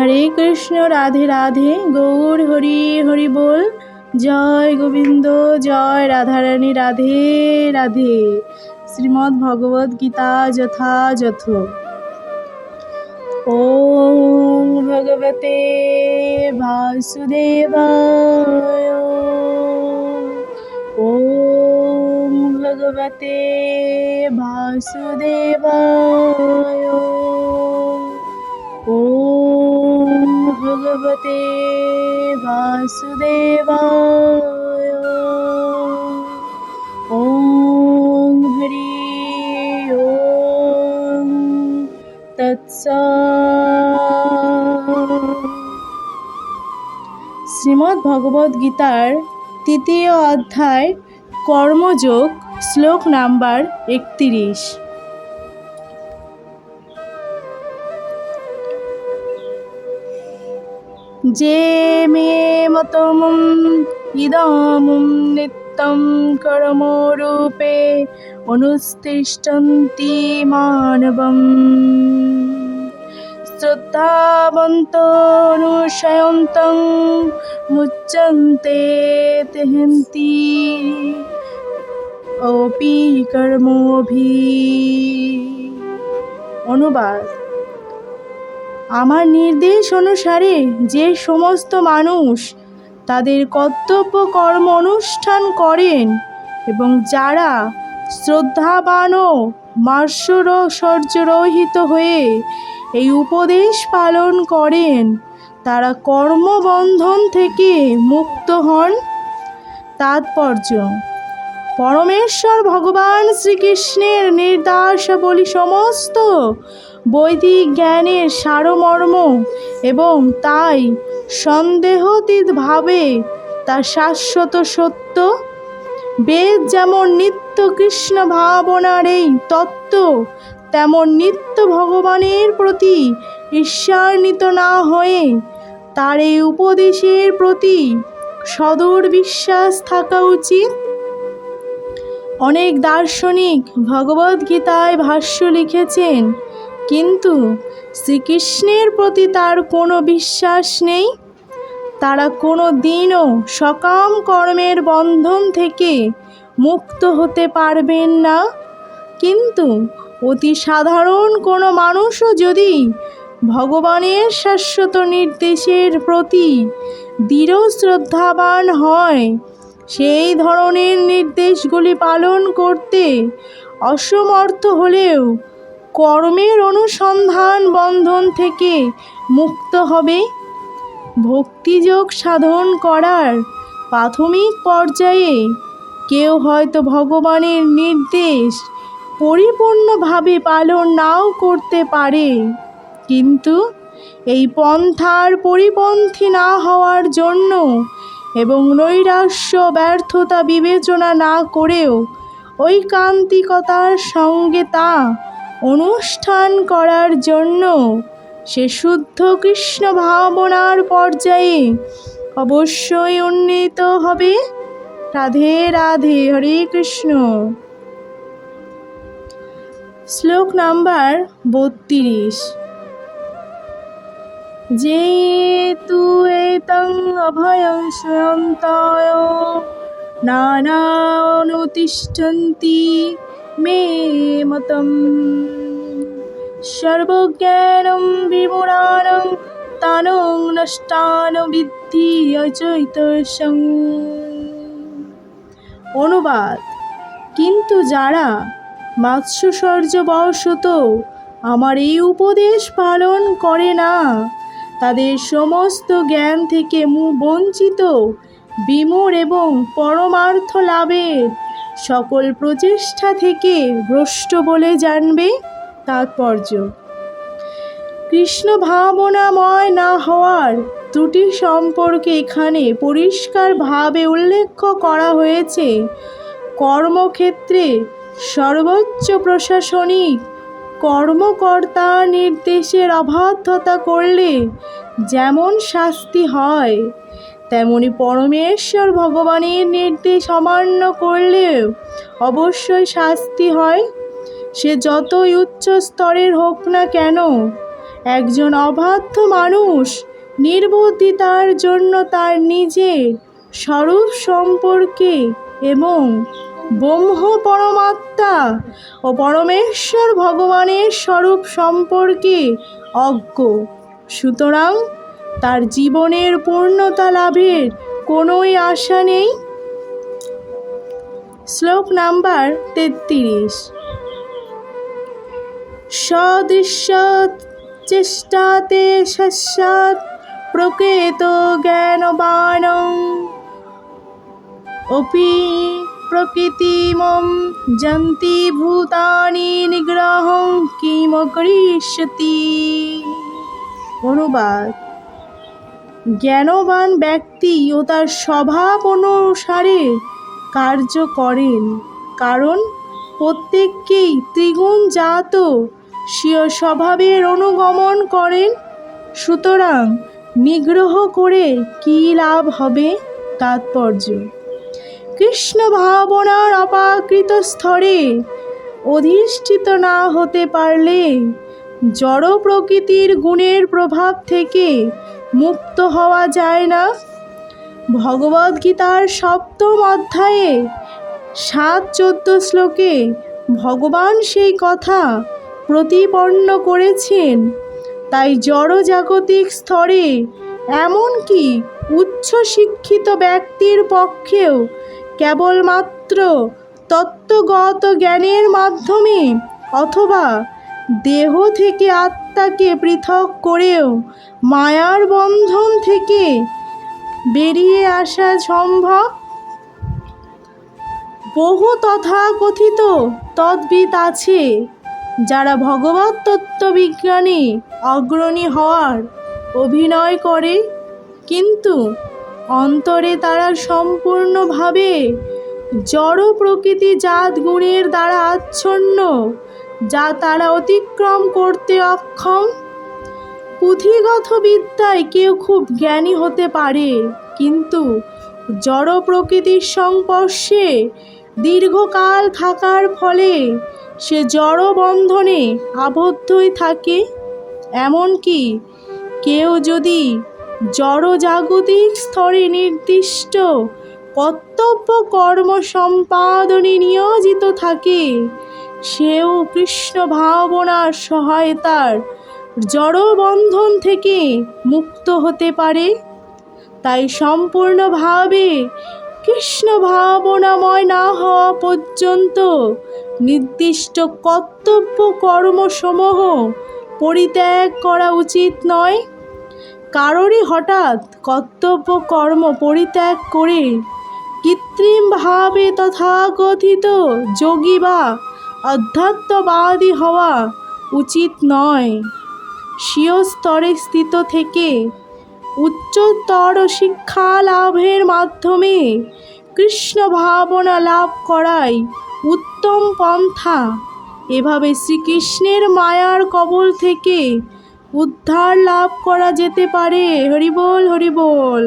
হরে কৃষ্ণ, রাধে রাধে, গৌর হরি হরি বল। জয় গোবিন্দ, জয় রাধারানী, রাধে রাধে। শ্রীমদ্ ভগবদ গীতা যথাযথ। ওম ভগবতে বাসুদেবায়। ওম ভগবতে বাসুদেবায়। ভগবতে বাসুদেবায় ওম হরি ওম তৎস শ্রীমদ্ ভগবদ গীতার তৃতীয় অধ্যায় কর্মযোগ শ্লোক নাম্বার একত্রিশ মে মতম ইদমুম নিত্যম কর্মরূপে অনুষ্ঠিষ্ঠন্তি মানবম শ্রদ্ধাবন্তনুশয়ন্তং মুচ্যন্তে তেহন্তি অপি কর্মভি অনুবাদ আমার নির্দেশ অনুসারে যে সমস্ত মানুষ তাদের কর্তব্য কর্ম অনুষ্ঠান করেন এবং যারা শ্রদ্ধাবান ও মার্শ্বরসর্যরহিত হয়ে এই উপদেশ পালন করেন, তারা কর্মবন্ধন থেকে মুক্ত হন। তাৎপর্য, পরমেশ্বর ভগবান শ্রীকৃষ্ণের নির্দেশাবলী সমস্ত বৈদিক জ্ঞানের সারমর্ম এবং তাই সন্দেহতীতভাবে তা শাশ্বত সত্য। বেদ যেমন নিত্য কৃষ্ণ ভাবনার এই তত্ত্ব, তেমন নিত্য ভগবানের প্রতি ঈর্ষান্বিত না হয়ে তার এই উপদেশের প্রতি সদর বিশ্বাস থাকা উচিত। অনেক দার্শনিক ভগবদ্গীতায় ভাষ্য লিখেছেন কিন্তু শ্রীকৃষ্ণের প্রতি তার কোনো বিশ্বাস নেই। তারা কোনো দিনও সকাম কর্মের বন্ধন থেকে মুক্ত হতে পারবেন না। কিন্তু অতি সাধারণ কোনো মানুষও যদি ভগবানের শাশ্বত নির্দেশের প্রতি দৃঢ় শ্রদ্ধাবান হয়, সেই ধরনের নির্দেশগুলি পালন করতে অসমর্থ হলেও কর্মের অনুসন্ধান বন্ধন থেকে মুক্ত হবে। ভক্তিযোগ সাধন করার প্রাথমিক পর্যায়ে কেউ হয়তো ভগবানের নির্দেশ পরিপূর্ণভাবে পালন নাও করতে পারে। কিন্তু এই পন্থার পরিপন্থী না হওয়ার জন্য এবং নৈরাশ্য, ব্যর্থতা বিবেচনা না করেও ঐকান্তিকতার সঙ্গে তা অনুষ্ঠান করার জন্য সে শুদ্ধ কৃষ্ণ ভাবনার পর্যায়ে অবশ্যই উন্নীত হবে। রাধে রাধে, হরে কৃষ্ণ। শ্লোক নাম্বার বত্রিশ। যে তু এতং অভয়ং নানা নানানুতিষ্ঠন্তি মে মতম। সর্বজ্ঞানম বিমূঢ়ানং তানং নষ্টান বিদ্ধি অচৈতসং অনুবাদ, কিন্তু যারা মাৎস্যসর্যবশত আমার এই উপদেশ পালন করে না, তাদের সমস্ত জ্ঞান থেকে মু বঞ্চিত বিমূঢ় এবং পরমার্থ লাভের সকল প্রচেষ্টা থেকে ভ্রষ্ট বলে জানবে তাৎপর্য। কৃষ্ণ ভাবনাময় না হওয়ার ত্রুটি সম্পর্কে এখানে পরিষ্কারভাবে উল্লেখ করা হয়েছে। কর্মক্ষেত্রে সর্বোচ্চ প্রশাসনিক কর্মকর্তা নির্দেশের অবাধ্যতা করলে যেমন শাস্তি হয় তেমনি পরমেশ্বর ভগবানের নির্দেশ অমান্য করলেও অবশ্যই শাস্তি হয়। সে যতই উচ্চ স্তরের হোক না কেন, একজন অবাধ্য মানুষ নির্বুদ্ধিতার জন্য তার নিজের স্বরূপ সম্পর্কে এবং ব্রহ্ম পরমাত্মা ও পরমেশ্বর ভগবানের স্বরূপ সম্পর্কে অজ্ঞ। সুতরাং তার জীবনের পূর্ণতা লাভের কোনোই আশা নেই? শ্লোক নাম্বার তেত্রিশ। সদৃশ্য চেষ্টাতে সস্যাৎ প্রকৃত জ্ঞানবানং। অপি প্রকৃতিমম যন্তি ভূতানি নিগ্রহং কিম করিষ্যতি অনুবাদ। জ্ঞানবান ব্যক্তি ও তার স্বভাব অনুসারে কার্য করেন। কারণ প্রত্যেককেই ত্রিগুণ জাত স্বীয় স্বভাবের অনুগমন করেন। সুতরাং নিগ্রহ করে কী লাভ হবে? তাৎপর্য। কৃষ্ণ ভাবনার অপাকৃত স্তরে অধিষ্ঠিত না হতে পারলে জড় প্রকৃতির গুণের প্রভাব থেকে মুক্ত হওয়া যায় না। ভগবদ্গীতার সপ্তম অধ্যায়ে, সাত চোদ্দ শ্লোকে ভগবান সেই কথা প্রতিপন্ন করেছেন। তাই জড়জাগতিক স্তরে এমনকি উচ্চ শিক্ষিত ব্যক্তির পক্ষেও কেবলমাত্র তত্ত্বগত জ্ঞানের মাধ্যমে অথবা দেহ থেকে আত্মাকে পৃথক করেও মায়ার বন্ধন থেকে বেরিয়ে আসা সম্ভব? বহু তথাকথিত তদ্বিদ আছে, যারা ভগবত তত্ত্ববিজ্ঞানে অগ্রণী হওয়ার অভিনয় করে। কিন্তু অন্তরে তারা সম্পূর্ণভাবে জড় প্রকৃতি জাত গুণের দ্বারা আচ্ছন্ন, যা তারা অতিক্রম করতে অক্ষম। পুঁথিগত বিদ্যায় কেউ খুব জ্ঞানী হতে পারে, কিন্তু জড় প্রকৃতির সংস্পর্শে দীর্ঘকাল থাকার ফলে সে জড় বন্ধনে আবদ্ধই থাকে। এমনকি কেউ যদি জড়জাগতিক স্তরে নির্দিষ্ট কর্তব্য কর্ম সম্পাদনে নিয়োজিত থাকে, সেও কৃষ্ণ ভাবনার সহায়তার জড়বন্ধন থেকে মুক্ত হতে পারে। তাই সম্পূর্ণভাবে কৃষ্ণ ভাবনাময় না হওয়া পর্যন্ত নির্দিষ্ট কর্তব্য কর্মসমূহ পরিত্যাগ করা উচিত নয়। কারোরই হঠাৎ কর্তব্য কর্ম পরিত্যাগ করে কৃত্রিমভাবে তথাকথিত যোগী বা অধ্যাত্মবাদী হওয়া উচিত নয়। স্বীয় স্তরে স্থিত থেকে উচ্চতর শিক্ষা লাভের মাধ্যমে কৃষ্ণ ভাবনা লাভ করাই উত্তম পন্থা। এভাবে শ্রীকৃষ্ণের মায়ার কবল থেকে উদ্ধার লাভ করা যেতে পারে। হরিবোল হরিবোল।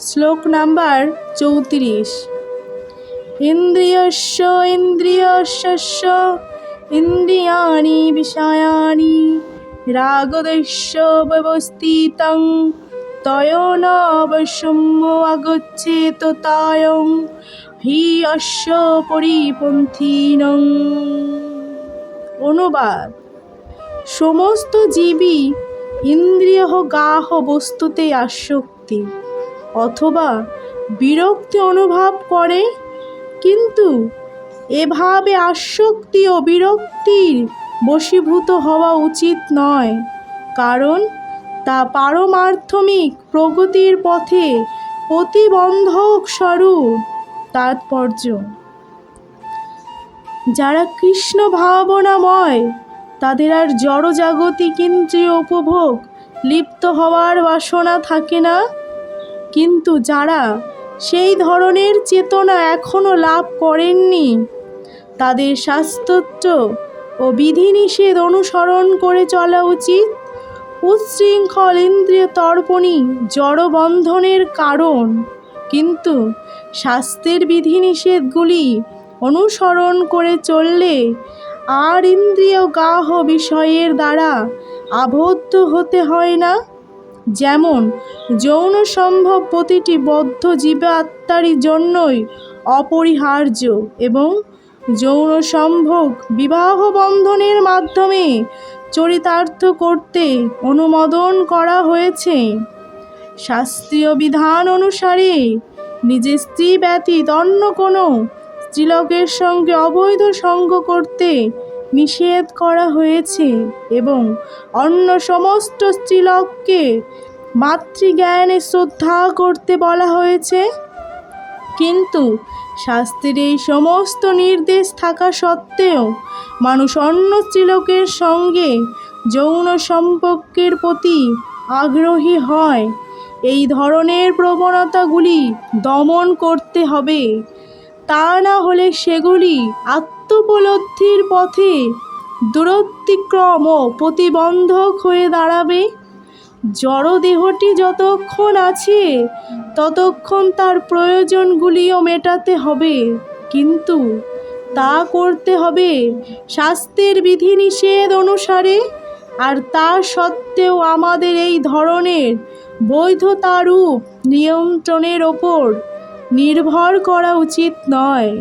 শ্লোক নাম্বার চৌত্রিশ। ইন্দ্রিয়স্য ইন্দ্রিয়স্য ইন্দ্রিয়াণি বিষয়াণি রাগদস্য ব্যবস্থিতং তয়োন অবশ্যম্য আগচ্ছেত তায়ং হি অশ্ব পরিপন্থীনং অনুবাদ। সমস্ত জীবই ইন্দ্রিয় গাহ বস্তুতে আসক্তি, অথবা বিরক্তি অনুভব করে, কিন্তু এভাবে আসক্তি ও বিরক্তির বশীভূত হওয়া উচিত নয়, কারণ তা পারমার্থমিক প্রগতির পথে প্রতিবন্ধক স্বরূপ তাৎপর্য। যারা কৃষ্ণ ভাবনাময়, তাদের আর জড়জাগতিক ইন্দ্রিয় উপভোগ লিপ্ত হওয়ার বাসনা থাকে না, কিন্তু যারা সেই ধরনের চেতনা এখনও লাভ করেননি। তাদের শাস্ত্রত্ব ও বিধিনিষেধ অনুসরণ করে চলা উচিত। উচ্ছৃঙ্খল ইন্দ্রিয় তর্পণী জড়বন্ধনের কারণ। কিন্তু স্বাস্থ্যের বিধিনিষেধগুলি অনুসরণ করে চললে আর ইন্দ্রিয় গাহ বিষয়ের দ্বারা আবদ্ধ হতে হয় না। যেমন, যৌন সম্ভব প্রতিটি বদ্ধ জীবাত্মারই জন্যই অপরিহার্য এবং যৌন সম্ভোগ বিবাহ বন্ধনের মাধ্যমে চরিতার্থ করতে অনুমোদন করা হয়েছে। শাস্ত্রীয় বিধান অনুসারে নিজের স্ত্রী ব্যতীত অন্য কোনো স্ত্রীলোকের সঙ্গে অবৈধ সঙ্গ করতে নিষেধ করা হয়েছে এবং অন্য সমস্ত স্ত্রীলোককে মাতৃজ্ঞানে শ্রদ্ধা করতে বলা হয়েছে। কিন্তু শাস্ত্রের এই সমস্ত নির্দেশ থাকা সত্ত্বেও মানুষ অন্য স্ত্রীলোকের সঙ্গে যৌন সম্পর্কের প্রতি আগ্রহী হয়। এই ধরনের প্রবণতাগুলি দমন করতে হবে। তা না হলে সেগুলি আত্মোপলব্ধির পথে দূরতিক্রম ও প্রতিবন্ধক হয়ে দাঁড়াবে। জড়দেহটি যতক্ষণ আছে, ততক্ষণ তার প্রয়োজনগুলিও মেটাতে হবে। কিন্তু তা করতে হবে স্বাস্থ্যের বিধিনিষেধ অনুসারে, আর তা সত্ত্বেও আমাদের এই ধরনের বৈধতারূপ নিয়ন্ত্রণের ওপর নির্ভর করা উচিত নয়।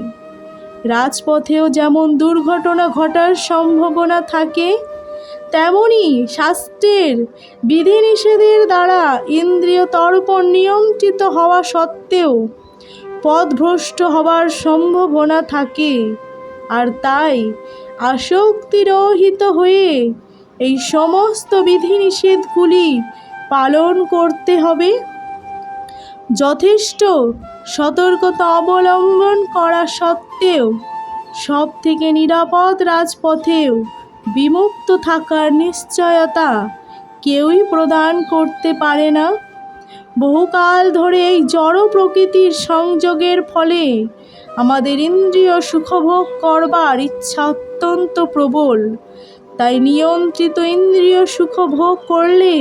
রাজপথেও যেমন দুর্ঘটনা ঘটার সম্ভাবনা থাকে, তেমনি শাস্ত্রের বিধিনিষেধের দ্বারা ইন্দ্রিয় তর্পণ নিয়ন্ত্রিত হওয়া সত্ত্বেও পথভ্রষ্ট হবার সম্ভাবনা থাকে। আর তাই আসক্তিরহিত হয়ে এই সমস্ত বিধিনিষেধগুলি পালন করতে হবে। যথেষ্ট সতর্কতা অবলম্বন করা সত্ত্বেও সব থেকে নিরাপদ রাজপথেও বিমুক্ত থাকার নিশ্চয়তা কেউই প্রদান করতে পারে না। বহুকাল ধরে এই জড় প্রকৃতির সংযোগের ফলে আমাদের ইন্দ্রিয় সুখভোগ করবার ইচ্ছা অত্যন্ত প্রবল। তাই নিয়ন্ত্রিত ইন্দ্রিয় সুখভোগ করলে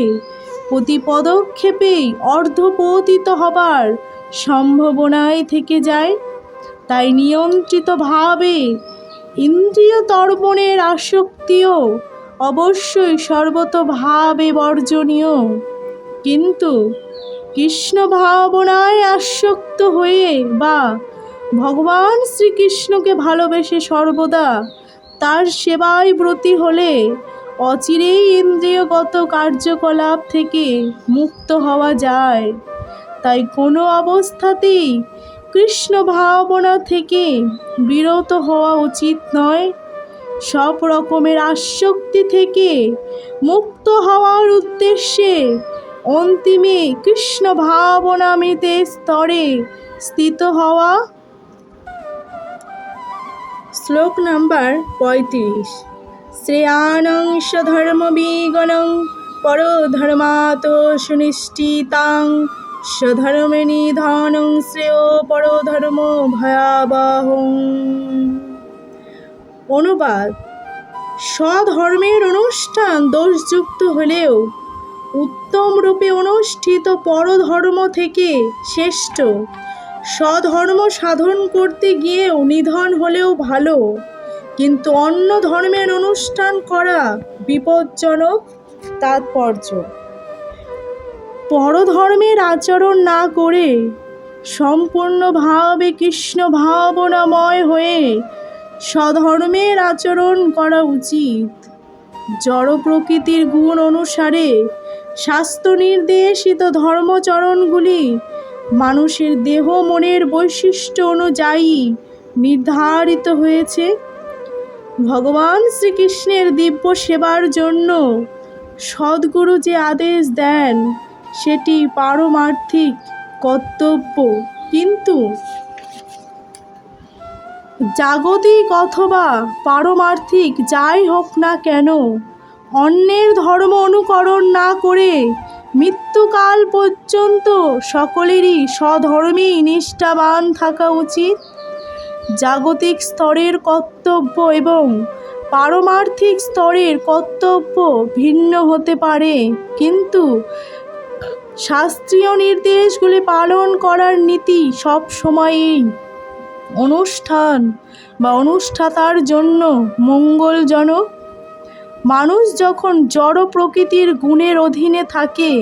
প্রতি পদক্ষেপেই অর্ধপতিত হবার সম্ভাবনায় থেকে যায়। তাই নিয়ন্ত্রিতভাবে ইন্দ্রিয় তর্পণের আসক্তিও অবশ্যই সর্বতভাবে বর্জনীয়। কিন্তু কৃষ্ণ ভাবনায় আসক্ত হয়ে বা ভগবান শ্রীকৃষ্ণকে ভালোবেসে সর্বদা তার সেবায় ব্রতী হলে অচিরেই ইন্দ্রিয়গত কার্যকলাপ থেকে মুক্ত হওয়া যায়। তাই কোনো অবস্থাতেই কৃষ্ণ ভাবনা থেকে বিরত হওয়া উচিত নয়। সব রকমের আসক্তি থেকে মুক্ত হওয়ার উদ্দেশ্যে অন্তিমে কৃষ্ণ ভাবনামৃতে স্তরে স্থিত হওয়া। শ্লোক নাম্বার পঁয়ত্রিশ। শ্রেয়ানং স্বধর্মবিগণং পরধর্মাত সুনিষ্ঠিতাং স্বধর্মে নিধনং শ্রেয় পরধর্ম ভয়াবহং। অনুবাদ, স্বধর্মের অনুষ্ঠান দোষযুক্ত হলেও উত্তম রূপে অনুষ্ঠিত পরধর্ম থেকে শ্রেষ্ঠ। স্বধর্ম সাধন করতে গিয়েও নিধন হলেও ভালো, কিন্তু অন্য ধর্মের অনুষ্ঠান করা বিপজ্জনক তাৎপর্য। পরধর্মের আচরণ না করে সম্পূর্ণভাবে কৃষ্ণ ভাবনাময় হয়ে স্বধর্মের আচরণ করা উচিত। জড় প্রকৃতির গুণ অনুসারে শাস্ত্র নির্দেশিত ধর্মচরণগুলি মানুষের দেহ মনের বৈশিষ্ট্য অনুযায়ী নির্ধারিত হয়েছে। ভগবান শ্রীকৃষ্ণের দিব্য সেবার জন্য সদ্গুরু যে আদেশ দেন সেটি পারমার্থিক কর্তব্য। কিন্তু জাগতিক অথবা পারমার্থিক যাই হোক না কেন, অন্যের ধর্ম অনুকরণ না করে মৃত্যুকাল পর্যন্ত সকলেরই স্বধর্মেই নিষ্ঠাবান থাকা উচিত। জাগতিক স্তরের কর্তব্য এবং পারমার্থিক স্তরের কর্তব্য ভিন্ন হতে পারে। কিন্তু শাস্ত্রীয় নির্দেশগুলি পালন করার নীতি সব সময়ই। অনুষ্ঠান বা অনুষ্ঠাতার জন্য মঙ্গলজনক। মানুষ যখন জড় প্রকৃতির গুণের অধীনে থাকে,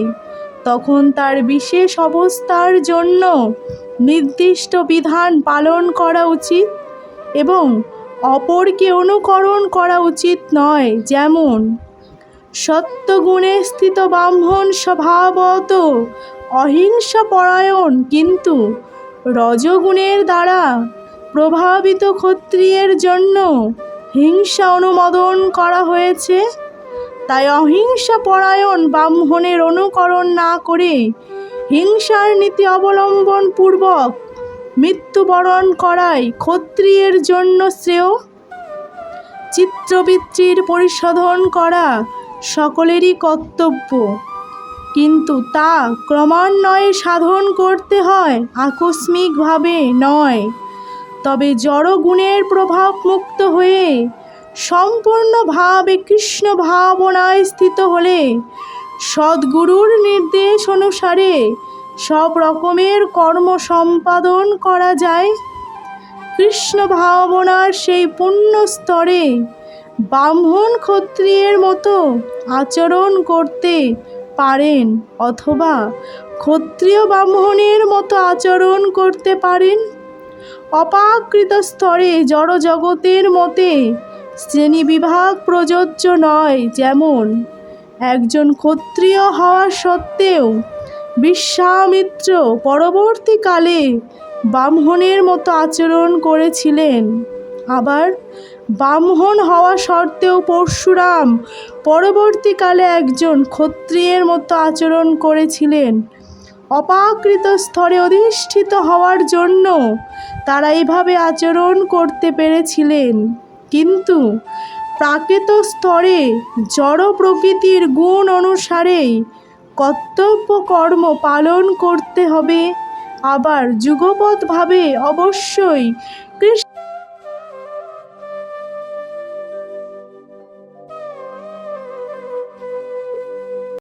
তখন তার বিশেষ অবস্থার জন্য নির্দিষ্ট বিধান পালন করা উচিত এবং অপরকে অনুকরণ করা উচিত নয়, যেমন সত্যগুণে স্থিত ব্রাহ্মণ স্বভাবত অহিংসা পরায়ণ কিন্তু রজগুণের দ্বারা প্রভাবিত ক্ষত্রিয়ের জন্য হিংসা অনুমোদন করা হয়েছে। তাই অহিংসা পরায়ণ ব্রাহ্মণের অনুকরণ না করে হিংসার নীতি অবলম্বন পূর্বক মৃত্যুবরণ করাই ক্ষত্রিয়ের জন্য শ্রেয়। চিত্রবৃত্তির পরিশোধন করা সকলেরই কর্তব্য। কিন্তু তা ক্রমান্বয়ে সাধন করতে হয়, আকস্মিকভাবে নয়। তবে জড়গুণের প্রভাব মুক্ত হয়ে সম্পূর্ণভাবে কৃষ্ণ ভাবনায় স্থিত হলে সদ্গুরুর নির্দেশ অনুসারে সব রকমের কর্ম সম্পাদন করা যায়। কৃষ্ণ ভাবনার সেই পূর্ণ স্তরে ব্রাহ্মণ ক্ষত্রিয়ের মতো আচরণ করতে পারেন অথবা ক্ষত্রিয় ব্রাহ্মণের মতো আচরণ করতে পারেন? অপাকৃত স্তরে জড় জগতের মতে শ্রেণীবিভাগ প্রযোজ্য নয়, যেমন একজন ক্ষত্রিয় হওয়া সত্ত্বেও বিশ্বামিত্র পরবর্তীকালে ব্রাহ্মণের মতো আচরণ করেছিলেন। আবার ব্রাহ্মণ হওয়া সত্ত্বেও পরশুরাম পরবর্তীকালে একজন ক্ষত্রিয়ের মতো আচরণ করেছিলেন। অপাকৃত স্তরে অধিষ্ঠিত হওয়ার জন্য তারা এভাবে আচরণ করতে পেরেছিলেন। কিন্তু প্রাকৃত স্তরে জড় প্রকৃতির গুণ অনুসারেই কর্তব্য কর্ম পালন করতে হবে। আবার যুগপৎভাবে অবশ্যই